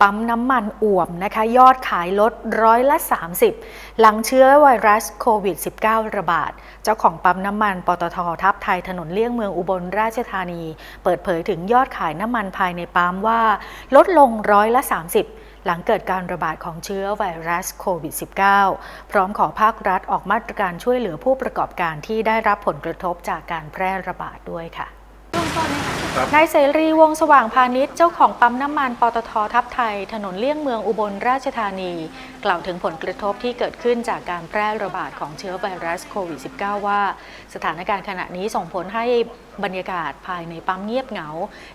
ปั๊มน้ำมันอ่วมนะคะยอดขายลดร้อยละ 30 หลังเชื้อไวรัสโควิด -19 ระบาด เจ้าของปั๊มน้ำมันปตททับไทยถนนเลี่ยงเมืองอุบลราชธานี เปิดเผยถึงยอดขายน้ำมันภายในปั๊มว่า ลดลงร้อยละ 30หลังเกิดการระบาดของเชื้อไวรัสโควิด -19 พร้อมขอภาครัฐออกมาตรการช่วยเหลือผู้ประกอบการที่ได้รับผลกระทบจากการแพร่ระบาดด้วยค่ะน นายเสรีวงศ์สว่างพาณิชย์เจ้าของปั๊มน้ำมันปตททับไทย ถนนเลี่ยงเมืองอุบลราชธานี กล่าวถึงผลกระทบที่เกิดขึ้นจากการแพร่ระบาดของเชื้อไวรัสโควิด -19 ว่า สถานการณ์ขณะนี้ส่งผลให้บรรยากาศภายในปั๊มเงียบเหงา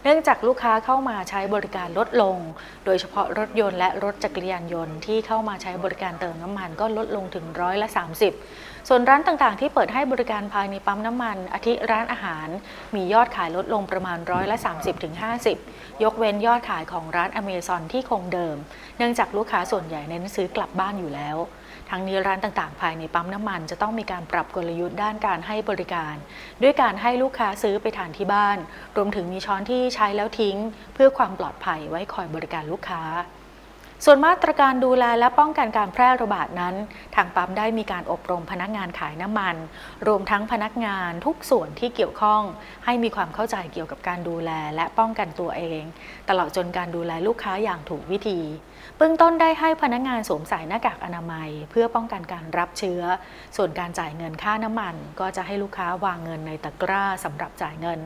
เนื่องจากลูกค้าเข้ามาใช้บริการลดลง โดยเฉพาะรถยนต์และรถจักรยานยนต์ที่เข้ามาใช้บริการเติมน้ำมันก็ลดลงถึงร้อยละ 30 ส่วนร้านต่างๆ ที่เปิดให้บริการภายในปั๊มน้ำมันอาทิร้านอาหาร มียอดขายลดลงประมาณร้อยละ 30ถึง50 ยกเว้นยอดขายของร้านอเมซอนที่คงเดิม เนื่องจากลูกค้าส่วนใหญ่เน้นซื้อกลับบ้านอยู่แล้ว ทั้งนี้ร้านต่างๆ ภายในปั๊มน้ำมันจะต้องมีการปรับกลยุทธ์ด้านการให้บริการ ด้วยการให้ลูกค้าซื้อไปทานที่บ้าน รวมถึงมีช้อนที่ใช้แล้วทิ้ง เพื่อความปลอดภัยไว้คอยบริการลูกค้า ส่วนมาตรการดูแลและป้องกันการแพร่ระบาดนั้น ทางปั๊มได้มีการอบรมพนักงานขายน้ำมัน รวมทั้งพนักงานทุกส่วนที่เกี่ยวข้อง ให้มีความเข้าใจเกี่ยวกับการดูแลและป้องกันตัวเอง ตลอดจนการดูแลลูกค้าอย่างถูกวิธี เบื้องต้นได้ให้พนักงานสวมใส่หน้ากากอนามัย เพื่อป้องกันการรับเชื้อ ส่วนการจ่ายเงินค่าน้ำมัน ก็จะให้ลูกค้าวางเงินในตะกร้าสำหรับจ่ายเงิน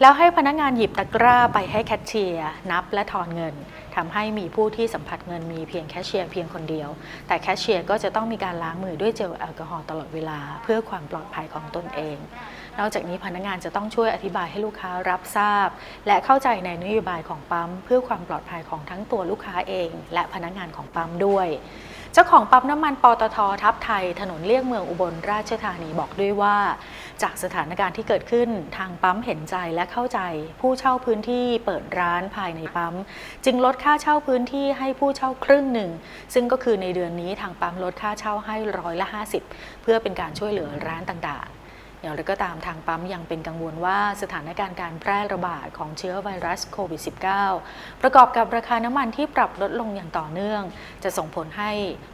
แล้วให้พนักงานหยิบตะกร้าไปให้แคชเชียร์นับและทอนเงินทำให้มีผู้ที่สัมผัสเงินมีเพียงแคชเชียร์เพียงคนเดียว แต่แคชเชียร์ก็จะต้องมีการล้างมือด้วยเจลแอลกอฮอล์ตลอดเวลา เพื่อความปลอดภัยของตนเอง นอกจากนี้พนักงานจะต้องช่วยอธิบายให้ลูกค้ารับทราบ และเข้าใจในนโยบายของปั๊ม เพื่อความปลอดภัยของทั้งตัวลูกค้าเอง และพนักงานของปั๊มด้วย เจ้าของปั๊มน้ำมันปตททับไทย ถนนเลี่ยงเมืองอุบลราชธานีบอกด้วยว่า จากสถานการณ์ที่เกิดขึ้นทางปั๊มเห็นใจและเข้าใจ ผู้เช่าพื้นที่เปิดร้านภายในปั๊ม จึงลดค่าเช่าพื้นที่ให้ผู้เช่าครึ่งหนึ่ง ซึ่งก็คือในเดือนนี้ทางปั๊มลดค่าเช่าให้ร้อยละ 50 เพื่อเป็นการช่วยเหลือร้านต่าง อย่างไรก็ตามทางปั๊มยังเป็นกังวลว่าสถานการณ์การแพร่ระบาดของเชื้อไวรัสโควิด -19 ประกอบกับราคาน้ำมันที่ปรับลดลงอย่างต่อเนื่อง จะส่งผลให้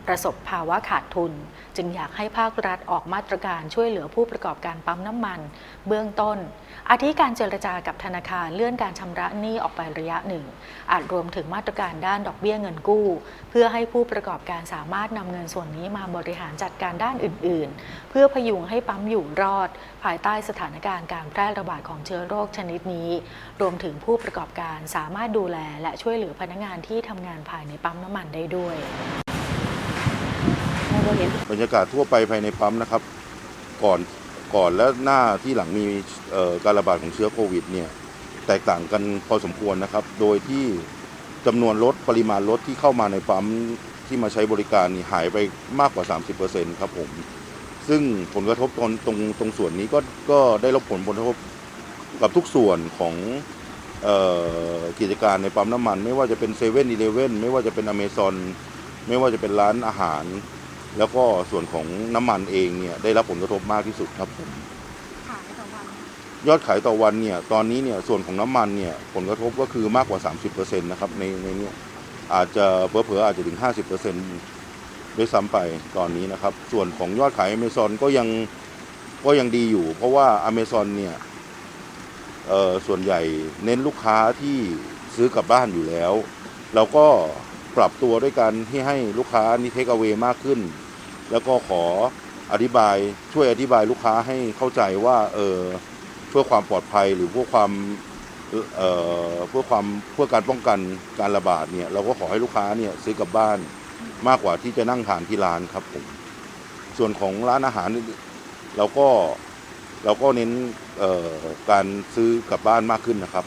ประสบภาวะขาดทุน จึงอยากให้ภาครัฐออกมาตรการช่วยเหลือผู้ประกอบการปั๊มน้ำมัน เบื้องต้น อาทิการเจรจากับธนาคารเลื่อนการชำระหนี้ออกไประยะหนึ่ง อาจรวมถึงมาตรการด้านดอกเบี้ยเงินกู้ เพื่อให้ผู้ประกอบการสามารถนำเงินส่วนนี้มาบริหารจัดการด้านอื่น ๆ เพื่อพยุงให้ปั๊มอยู่รอดภายใต้สถานการณ์การแพร่ระบาดของเชื้อโรคชนิดนี้ รวมถึงผู้ประกอบการสามารถดูแลและช่วยเหลือพนักงานที่ทำงานภายในปั๊มน้ำมันได้ด้วยบรรยากาศทั่วไปภายในปั๊มนะครับ ก่อนก่อนและหน้าที่หลังมีการระบาดของเชื้อโควิดเนี่ยแตกต่างกันพอสมควรนะครับ โดยที่จำนวนรถปริมาณรถที่เข้ามาในปั๊มที่มาใช้บริการนี่หายไปมากกว่า 30%ครับผม ซึ่งผลกระทบตรงตรงตรงส่วนนี้ก็ก็ได้รับผลกระทบกับทุกส่วนของเอ่อกิจการในปั๊มน้ำมัน ไม่ว่าจะเป็นเซเว่นอีเลเว่นไม่ว่าจะเป็นอเมซอนไม่ว่าจะเป็นร้านอาหาร แล้วก็ส่วนของน้ำมันเองเนี่ยได้รับผลกระทบมากที่สุดครับผมขายต่อวันยอดขายต่อวันเนี่ยตอนนี้เนี่ยส่วนของน้ำมันเนี่ยผลกระทบก็คือมากกว่า 30%นะครับในในเนี้อาจจะเผลอๆอาจจะถึง 50% ด้วยซ้ำไปตอนนี้นะครับ ส่วนของยอดขายอเมซอนก็ยังก็ยังดีอยู่ เพราะว่าอเมซอนเนี่ยเอ่อส่วนใหญ่เน้นลูกค้าที่ซื้อกลับบ้านอยู่แล้ว เราก็ปรับตัวด้วยการที่ให้ลูกค้านี่เทคเอาไว้มากขึ้น แล้วก็ขออธิบายช่วยอธิบายลูกค้าให้เข้าใจว่าเออเพื่อความปลอดภัยหรือเพื่อความเอ่อเพื่อความเพื่อการป้องกันการระบาดเนี่ยเราก็ขอให้ลูกค้าเนี่ยซื้อกลับบ้าน มากกว่าที่จะนั่งทานที่ร้านครับผมส่วนของร้านอาหารเราก็เราก็เน้นเอ่อการซื้อกลับบ้านมากขึ้นนะครับ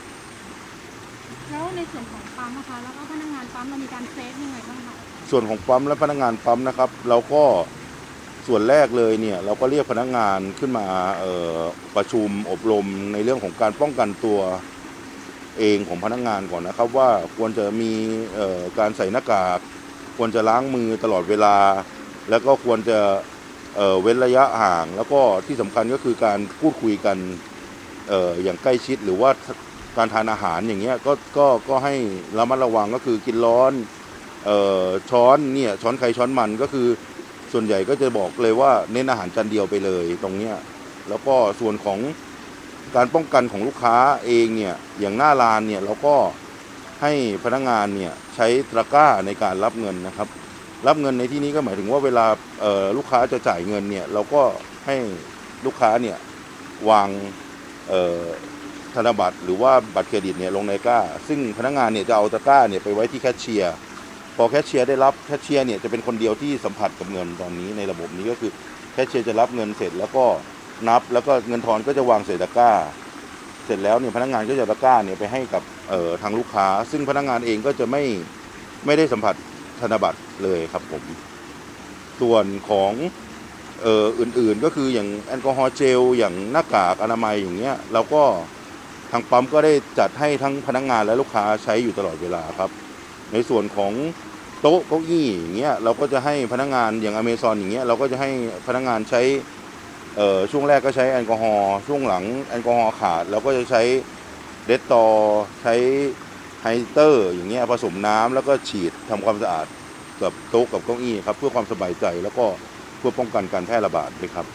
แล้วในส่วนของปั๊มนะคะแล้วก็พนักงานปั๊มเรามีการเซฟยังไงบ้างคะส่วนของปั๊มและพนักงานปั๊มนะครับ เราก็ส่วนแรกเลยเนี่ยเราก็เรียกพนักงานขึ้นมาเอ่อประชุมอบรมในเรื่องของการป้องกันตัวเองของพนักงานก่อนนะครับ ว่าควรจะมีเอ่อการใส่หน้ากาก ควรจะล้างมือตลอดเวลา แล้วก็ควรจะเเว้นระยะห่าง แล้วก็ที่สำคัญก็คือการพูดคุยกันเอออย่างใกล้ชิดหรือว่าการทานอาหารอย่างเงี้ยก็ก็ก็ให้ระมัดระวังก็คือกินร้อนออช้อนเนี่ยช้อนใครช้อนมันก็คือส่วนใหญ่ก็จะบอกเลยว่าเน้นอาหารจานเดียวไปเลยตรงเนี้ยแล้วก็ส่วนของการป้องกันของลูกค้าเองเนี่ยอย่างหน้าร้านเนี่ยเราก็ ให้พนักงานเนี่ยใช้ตะกร้าในการรับเงินนะครับ รับเงินในที่นี้ก็หมายถึงว่าเวลาลูกค้าจะจ่ายเงินเนี่ยเราก็ให้ลูกค้าเนี่ยวางธนบัตรหรือว่าบัตรเครดิตเนี่ยลงในกร้า ซึ่งพนักงานเนี่ยจะเอาตะกร้าเนี่ยไปไว้ที่แคชเชียร์พอแคชเชียร์ได้รับแคชเชียร์เนี่ยจะเป็นคนเดียวที่สัมผัสกับเงินตอนนี้ในระบบนี้ก็คือแคชเชียร์จะรับเงินเสร็จแล้วก็นับแล้วก็เงินทอนก็จะวางใส่ตะกร้า เสร็จแล้วเนี่ยพนักงานก็จะตะกร้าเนี่ยไปให้กับเอ่อทางลูกค้า ซึ่งพนักงานเองก็จะไม่ไม่ได้สัมผัสธนบัตรเลยครับผม ส่วนของเอ่ออื่นๆก็คืออย่างแอลกอฮอล์เจลอย่างหน้ากากอนามัยอย่างเงี้ยเราก็ทางปั๊มก็ได้จัดให้ทั้งพนักงานและลูกค้าใช้อยู่ตลอดเวลาครับ ในส่วนของโต๊ะเก้าอี้อย่างเงี้ยเราก็จะให้พนักงานอย่างอเมซอนอย่างเงี้ยเราก็จะให้พนักงานใช้ ช่วงแรกก็ใช้แอลกอฮอล์ช่วงหลังแอลกอฮอล์ขาดเราก็จะใช้เดตตอใช้ไฮเตอร์อย่างเงี้ยผสมน้ำแล้วก็ฉีดทำความสะอาดกับโต๊ะกับเก้าอี้ครับเพื่อความสบายใจแล้วก็เพื่อป้องกันการแพร่ระบาดด้วยครับ